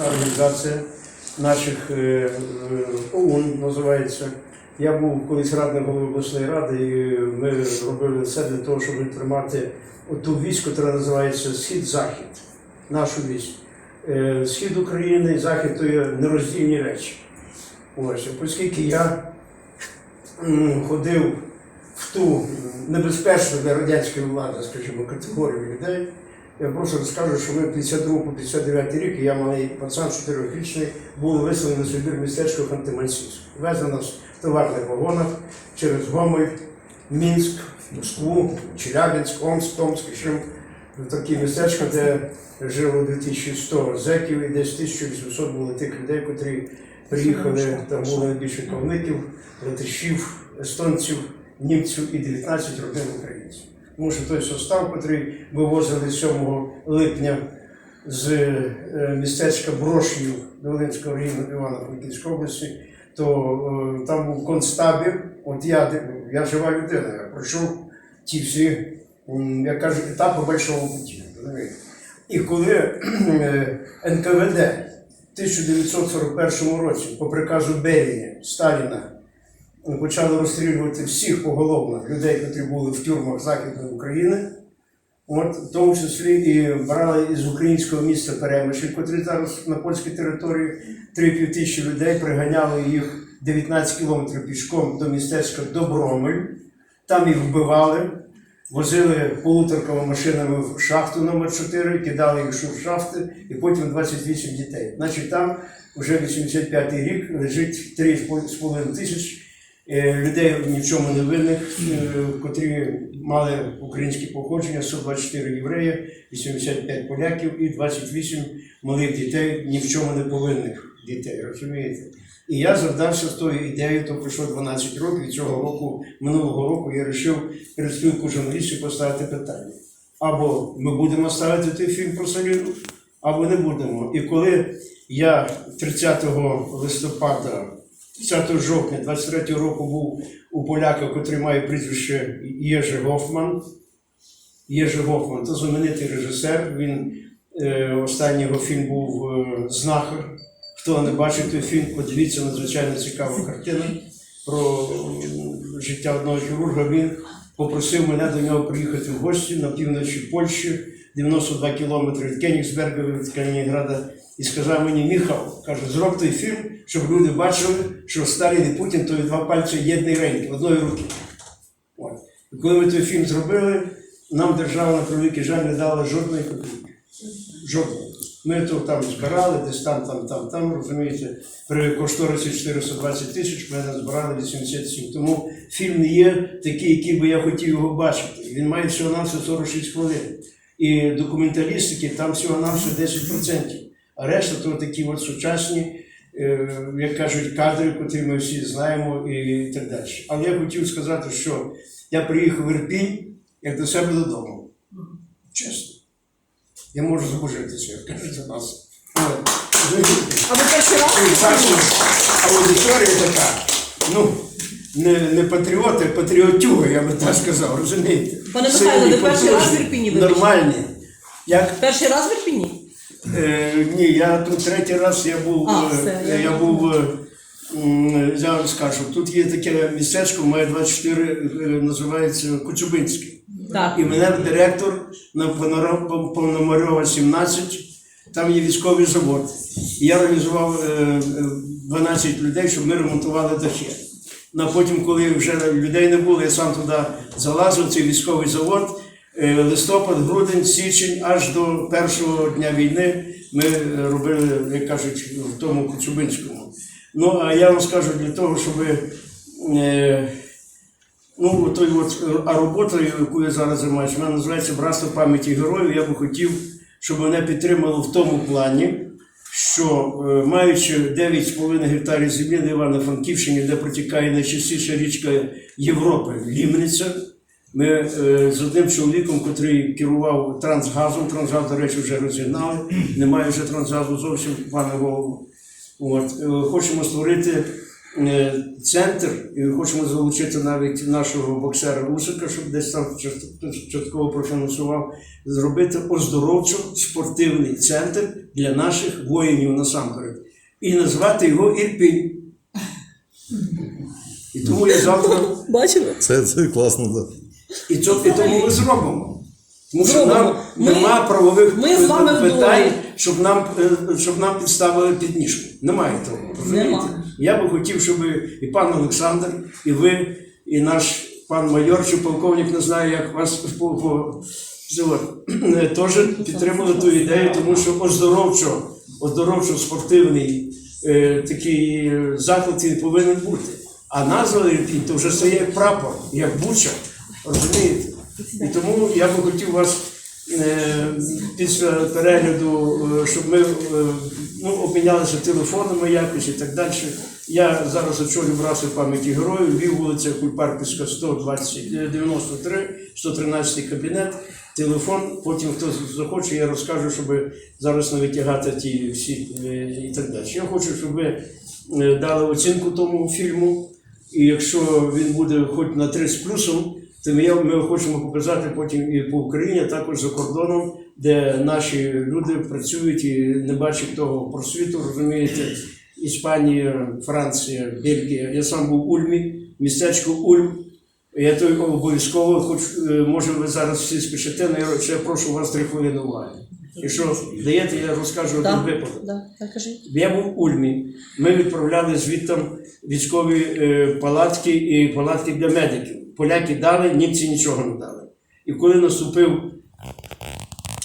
Організація наших е, е, ОУН називається. Я був колись радник голови обласної ради, і ми робили все для того, щоб тримати ту військ, яка називається Схід-Захід, нашу військ. Е, Схід України і Захід то є нероздільні речі. Ось, оскільки я ходив в ту небезпечну для радянської влади, скажімо, категорію людей. Я просто розкажу, що ми 52 по 59 рік, і я малий пацан 4-річний, були виселені на Сибір містечко Ханти-Мансійськ. Везли нас в товарних вагонах через Гомель, Мінськ, Москву, Челябинськ, Омск, Томськ, ще в такі містечка, де жило 2100 зеків і десь 1800 було тих людей, котрі приїхали, там було найбільше кавників, латишів, естонців, німців і 19 родин українців. Тому що той состав, який вивозили 7 липня з е, містечка Брошів Волинського району Івано-Франківської області, то е, там був концтабір. От я, я жива людина, я пройшов ті всі, як кажуть, етапи большого путі. І коли е, НКВД в 1941 році по приказу Берії Сталіна почали розстрілювати всіх поголовно людей, які були в тюрмах Західної України, от, в тому числі і брали із українського міста Перемишль, котрий зараз на польській території. 3,5 тисячі людей, приганяли їх 19 кілометрів пішком до містечка Добромель, там їх вбивали, возили полуторками машинами в шахту номер 4 кидали їх в шахти, і потім 28 дітей. Значить, там вже 85-й рік лежить 3,5 тисяч людей ні в чому не винних, е, котрі мали українське походження, 124 євреї, 85 поляків і 28 малих дітей, ні в чому не повинних дітей, розумієте? І я завдався з тою ідеєю, то пройшло 12 років, і цього року, минулого року, я вирішив перед спілкою журналістів поставити питання. Або ми будемо ставити той фільм про Саліну, або не будемо. І коли я 30 листопада 10 жовтня 23 року був у поляка, котрий має прізвище Єжи Гофман. Єжи Гофман це знаменитий режисер. Він е, останній його фільм був е, Знахар. Хто не бачив той фільм, подивіться надзвичайно цікава картина про життя одного хірурга. Він попросив мене до нього приїхати в гості на півночі Польщі, 92 кілометри від Кенігсберга, від Калінінграда, і сказав мені, Міхал, каже, зроб той фільм, щоб люди бачили, що Сталін і Путін то два пальці єдної реньки, одної руки. От. Коли ми той фільм зробили, нам держава на превеликий жаль не дала жодної копійки. Жодної. Ми то там збирали, десь там, там, там, там, розумієте, при кошторисі 420 тисяч ми назбирали 87. Тому фільм не є такий, який би я хотів його бачити. Він має всього на 46 хвилин. І документалістики там всього на 10%. А решта то такі от сучасні, як кажуть, кадри, котрі ми всі знаємо і так далі. Але я хотів сказати, що я приїхав в Ірпінь як до себе додому. Чесно. Я можу забожитися, як кажуть за нас. А ви перший раз? Аудиторія така, ну, не, не патріоти, а патріотюга, я би так сказав, розумієте? Пане Михайло, ви перший раз в Ірпіні, вибачте? Нормальні. Як Перший раз в Ірпіні? Е, ні, я тут третій раз я був. А, е, все, я, я був. е, м, Я вам скажу, тут є таке містечко, має 24, е, називається Коцюбинське. Так. І мене директор на Пономарьова- Пономарьова 17, там є військовий завод. І я організував е, е, 12 людей, щоб ми ремонтували дахи. Ну, а потім, коли вже людей не було, я сам туди залазив, цей військовий завод. Е, Листопад, грудень, січень, аж до першого дня війни ми е, робили, як кажуть, в тому Коцюбинському. Ну, а я вам скажу для того, щоб е, Ну, той от, а робота, яку я зараз займаюся, вона називається Братство пам'яті героїв. Я би хотів, щоб мене підтримало в тому плані, що маючи 9,5 гектарів землі на Івано-Франківщині, де протікає найчастіша річка Європи Лімниця, ми е, з одним чоловіком, який керував трансгазом, трансгаз, до речі, вже розігнали, немає вже трансгазу зовсім, пане голову. От, е, хочемо створити е, центр, і хочемо залучити навіть нашого боксера Усика, щоб десь там частково профінансував, зробити оздоровчо-спортивний центр для наших воїнів насамперед. І назвати його Ірпінь. І тому я завтра Бачили? Це, це класно, так. І, це, і тому ми зробимо. Тому що Зробимо. нам Ми- нема правових ми з вами питань, вдвоє. щоб нам, е, щоб нам підставили підніжку. Немає того. розумієте? Нема. Я би хотів, щоб і пан Олександр, і ви, і наш пан майор чи полковник, не знаю, як вас по, по, це е, теж підтримали ту ідею, тому що оздоровчо, оздоровчо спортивний е, такий е, заклад він повинен бути. А назва Ірпінь то вже стає як прапор, як буча. Розумієте? І тому я би хотів вас е, після перегляду, е, щоб ми е, ну, обмінялися телефонами якось і так далі. Я зараз очолю браси пам'яті героїв, Львів, вулиця Кульпарківська, 120, е, 93, 113 кабінет. Телефон, потім хто захоче, я розкажу, щоб зараз не витягати ті всі і так далі. Я хочу, щоб ви дали оцінку тому фільму. І якщо він буде хоч на 3 з плюсом, то ми, ми хочемо показати потім і по Україні, а також за кордоном, де наші люди працюють і не бачать того просвіту, розумієте, Іспанія, Франція, Бельгія. Я сам був в Ульмі, містечко Ульм. Я то обов'язково, хоч е, може ви зараз всі спішите, але я ще прошу вас три хвилини уваги. Якщо даєте, я розкажу один випадок. да, так. Я був в Ульмі. Ми відправляли звідтам військові е, палатки і палатки для медиків. Поляки дали, німці нічого не дали. І коли наступив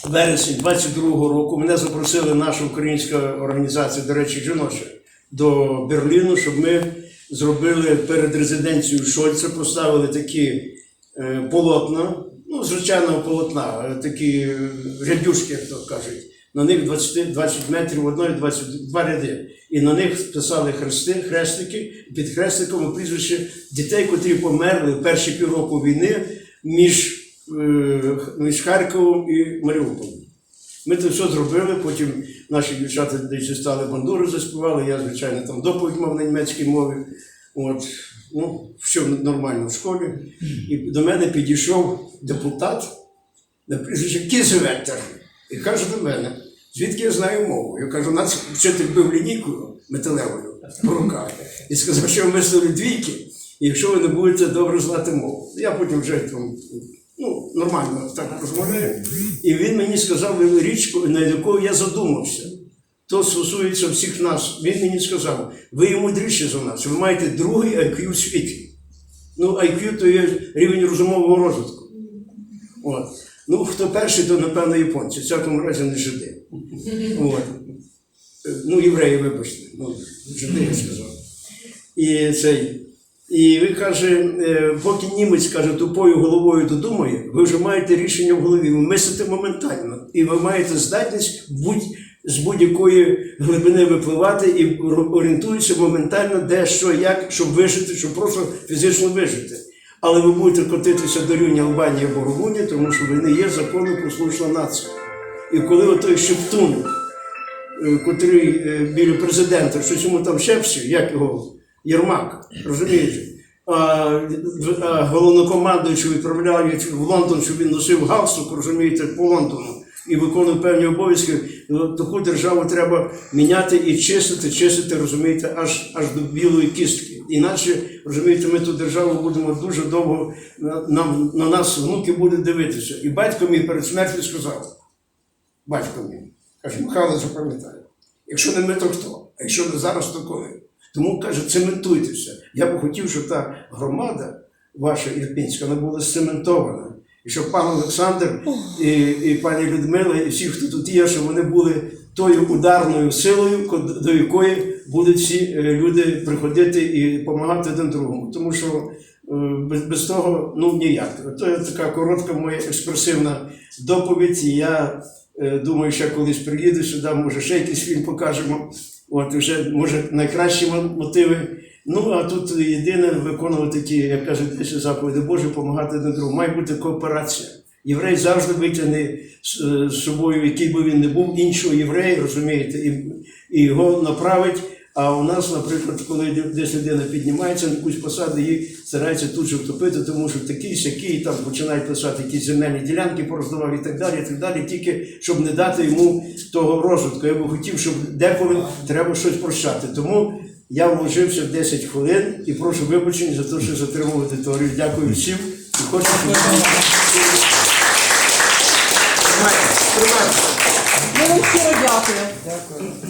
вересень 22-го року, мене запросили наша українська організація, до речі, жіноча, до Берліну, щоб ми зробили перед резиденцією Шольца, поставили такі е, полотна, ну, звичайного полотна, такі е, рядюшки, як то кажуть. На них 20, 20 метрів одної 22 ряди. І на них писали хрести, хрестики, під хрестиком прізвище дітей, котрі померли в перші півроку війни між, е, між Харковом і Маріуполем. Ми це все зробили, потім наші дівчата десь стали бандури, заспівали, я, звичайно, там доповідь мав на німецькій мові. От, ну, все нормально в школі. І до мене підійшов депутат на прізвище Кізевектор і каже до мене, звідки я знаю мову? Я кажу, нас вчитель бив лінійкою металевою по руках і сказав, що ви мислили двійки, і якщо ви не будете добре знати мову. Я потім вже там, ну, нормально так розмовляю. І він мені сказав річ, на яку я задумався. То стосується всіх нас. Він мені сказав, ви є мудріші за нас, ви маєте другий IQ в світі. Ну, IQ то є рівень розумового розвитку. От. Ну, хто перший, то напевно японці, в всякому разі не жиди. От. Ну, євреї, вибачте, ну, жиди, я сказав. І цей. І він каже, е, поки німець каже, тупою головою додумає, ви вже маєте рішення в голові, ви мислите моментально. І ви маєте здатність будь, з будь-якої глибини випливати і орієнтуєтеся моментально, де, що, як, щоб вижити, щоб просто фізично вижити. Але ви будете котитися до рівня Албанії або Румунії, тому що ви не є законопослушна нація. І коли отой Шептун, е, котрий е, біля президента, щось йому там шепче, як його Єрмак, розумієте? А, головнокомандуючий відправляють в Лондон, щоб він носив галстук, розумієте, по Лондону і виконував певні обов'язки. Ну, Таку державу треба міняти і чистити, чистити, розумієте, аж, аж до білої кістки. Іначе, розумієте, ми ту державу будемо дуже довго, на, нам, на нас внуки будуть дивитися. І батько мій перед смертю сказав, батько мій, каже, Михайло, запам'ятай, якщо не ми, то хто? А якщо не зараз, то коли? Тому каже, цементуйтеся. Я би хотів, щоб та громада ваша ірпінська вона була цементована. І щоб пан Олександр і, і пані Людмила, і всі, хто тут є, щоб вони були тою ударною силою, до якої будуть всі е, люди приходити і допомагати один другому. Тому що е, без, без того ну ніяк. То така коротка моя експресивна доповідь. І я думаю, що колись приїду сюди, може ще якийсь фільм покажемо. От вже може найкращі мотиви. Ну а тут єдине виконувати ті, як кажуть, десь заповіді Божі, допомагати на другому. Має бути кооперація. Єврей завжди витягне з з собою, який би він не був, іншого єврея, розумієте, і, і його направить. А у нас, наприклад, коли десь людина піднімається на якусь посаду, її стараються тут же втопити, тому що такий сякий там починають писати якісь земельні ділянки, пороздавав і так далі, і так далі, тільки щоб не дати йому того розвитку. Я би хотів, щоб деколи треба щось прощати. Тому я вложився в 10 хвилин і прошу вибачення за те, що затримав аудиторію. Дякую всім і хочу, щоб Ми вам щиро дякую.